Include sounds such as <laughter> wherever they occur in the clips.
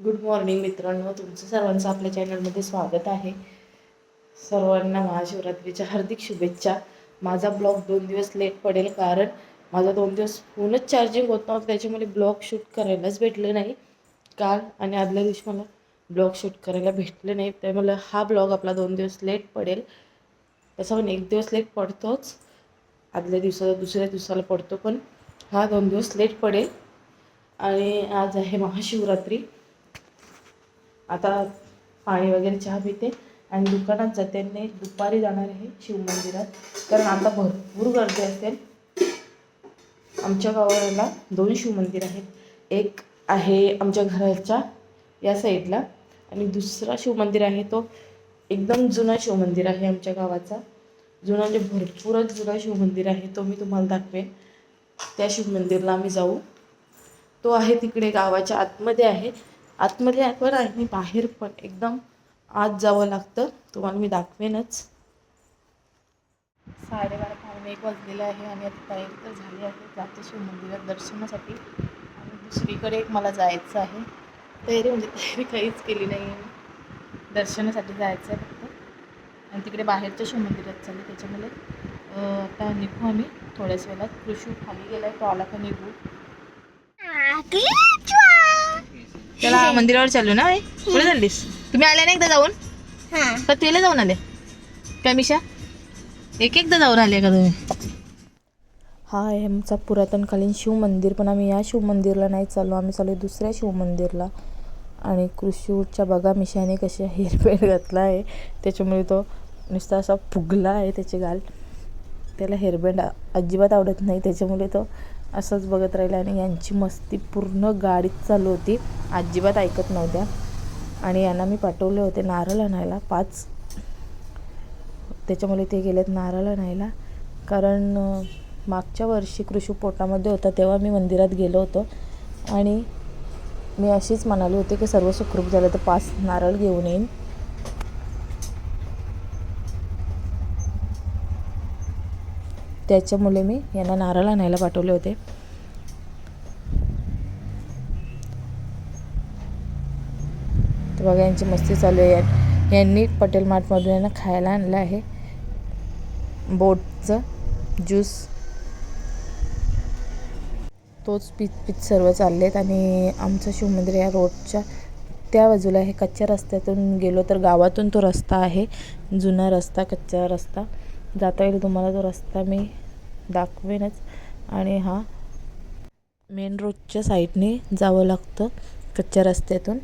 Good morning मित्रांनो. तुमचं सर्वांचं आपल्या चॅनलमध्ये स्वागत आहे. सर्वांना महाशिवरात्रीच्या हार्दिक शुभेच्छा. माझा ब्लॉग दोन दिवस लेट पडेल कारण माझा दोन दिवस फोनच चार्जिंग होत नव्हतं त्याच्यामुळे ब्लॉग शूट करायलाच भेटलं नाही. काल आणि आदल्या दिवशी मला ब्लॉग शूट करायला भेटलं नाही त्यामुळे हा ब्लॉग आपला दोन दिवस लेट पडेल. तसा पण एक दिवस लेट पडतोच. आदल्या दिवसाला दुसऱ्या दिवसाला पडतो पण हा दोन दिवस लेट पडेल. आणि आज आहे महाशिवरात्री. आता पाणी वगैरे चहा पिते. आणि दुकानात जाते आणि दुपारी जाणार आहे शिवमंदिरात कारण आता भरपूर गर्दी असेल आमच्या गावाला दोन शिवमंदिर आहेत. एक आहे आमच्या घराच्या या साईडला. आणि दुसरा शिवमंदिर आहे तो एकदम जुना शिवमंदिर आहे आमच्या गावाचा. जुना म्हणजे भरपूरच जुना शिवमंदिर आहे तो मी तुम्हाला दाखवेन. त्या शिवमंदिरला आम्ही जाऊ. तो आहे तिकडे गावाच्या आतमध्ये आहे. आतमध्ये आहे. पण आणि बाहेर पण एकदम आत जावं लागतं. तुम्हाला मी दाखवेनच. साडेबारा पावणे एक वाजलेलं आहे आणि आता तयारी तर झाली आहे. जाते शिव मंदिरात दर्शनासाठी. आणि दुसरीकडे एक मला जायचं आहे. तयारी म्हणजे तयारी काहीच केली नाही आहे दर्शनासाठी जायचं आहे फक्त. आणि तिकडे बाहेरच्या शिव मंदिरात चालले त्याच्यामुळे अं, आता निघू आम्ही थोड्याच वेळात. कृषी खाली गेला आहे तो आला का निघू? त्याला <laughs> मंदिरावर चाललो ना कुठे चाललीस? तुम्ही आल्या ना एकदा जाऊन? का तिला जाऊन आले? काय मिशा? एक एकदा जाऊन आले का तुम्ही? हा आहे आमचा पुरातनकालीन शिवमंदिर पण आम्ही या शिवमंदिरला नाही चाललो. आम्ही चाललो दुसऱ्या शिवमंदिरला आणि कृषीच्या बघा मिशाने कशा हेअरबँड घातला आहे त्याच्यामुळे तो नुसता असा फुगला आहे त्याचे गाल. त्याला हेअरबँड अजिबात आवडत नाही. त्याच्यामुळे तो असंच बघत राहिलं आणि यांची मस्ती पूर्ण गाडीत चालू होती. अजिबात ऐकत नव्हत्या. आणि यांना मी पाठवले होते नारळ आणायला पाच. त्याच्यामुळे ते गेलेत नारळ आणायला. कारण मागच्या वर्षी कृषी पोटामध्ये होता तेव्हा मी मंदिरात गेलो होतो. आणि मी अशीच म्हणाली होते की सर्व सुखरूप झालं तर पाच नारळ घेऊन येईन. त्याच्यामुळे मी यांना नारळ आणायला पाठवले होते. तर बघा यांची मस्ती चालू आहे. यांनी पटेल मार्टमधून यांना खायला आणलं आहे. बोटचं ज्यूस. तोच पीत पीत सर्व चालले आहेत आणि आमचं शिवमंदिर या रोडच्या त्या बाजूला आहे. कच्च्या रस्त्यातून गेलो तर गावातून तो रस्ता आहे. जुना रस्ता कच्चा रस्ता. जाता येईल तुम्हाला तो रस्ता मी दाखवेनच. आणि हा मेन रोडच्या साईडने जावं लागतं कच्च्या रस्त्यातून.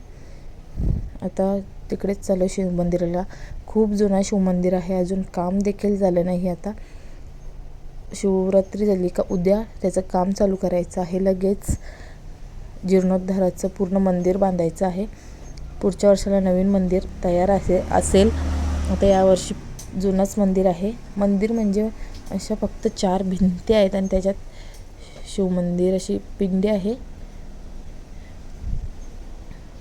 आता तिकडेच चालू आहे शिवमंदिराला खूप जुना शिवमंदिर आहे. अजून काम देखील झालं नाही आता. शिवरात्री झाली का उद्या त्याचं काम चालू करायचं आहे. लगेच जीर्णोद्धाराचं पूर्ण मंदिर बांधायचं आहे. पुढच्या वर्षाला नवीन मंदिर तयार असे असेल. आता यावर्षी जुनंच मंदिर आहे. मंदिर म्हणजे अशा फक्त चार भिंती आहेत आणि त्याच्यात शिवमंदिर अशी पिंडी आहे.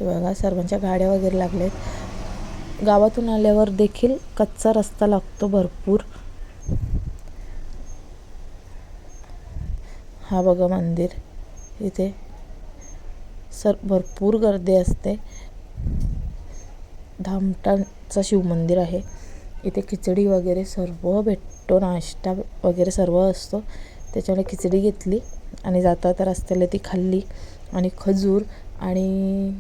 बघा सर्वांच्या गाड्या वगैरे लागल्या आहेत गावातून आल्यावर देखील कच्चा रस्ता लागतो भरपूर. हा बघा मंदिर. इथे सर भरपूर गर्दी असते. धामटांचं शिवमंदिर आहे. इथे खिचडी वगैरे सर्व भेटतो नाश्ता वगैरे सर्व असतो. त्याच्यामुळे खिचडी घेतली आणि जाता तर रस्त्याला ती खाल्ली आणि खजूर आणि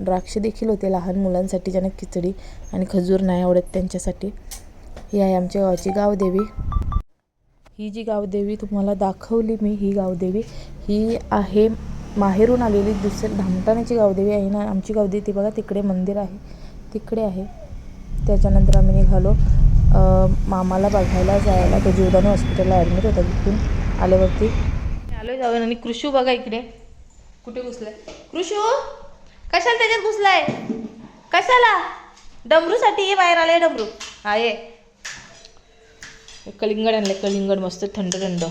द्राक्ष देखील होते लहान मुलांसाठी ज्यांना खिचडी आणि खजूर नाही आवडत त्यांच्यासाठी. ही आहे आमच्या गावाची गावदेवी. ही जी गावदेवी तुम्हाला दाखवली मी ही गावदेवी ही आहे माहेरून आलेली दुसरी धामटाण्याची गावदेवी आहे ना आमची गावदेवी ती बघा तिकडे मंदिर आहे तिकडे आहे. त्याच्यानंतर आम्ही निघालो. मामाला बघायला जायला. तो जीवदानी हॉस्पिटलला ॲडमिट होता तिथून आल्यावरती. आलो जाऊन आणि कृषू बघा इकडे. कुठे घुसलाय? कृषू कशाला त्याच्यात घुसलाय? कशाला? डमरूसाठी ये बाहेर आलाय डमरू. हा ये. कलिंगड आणलं कलिंगड मस्त थंड थंड.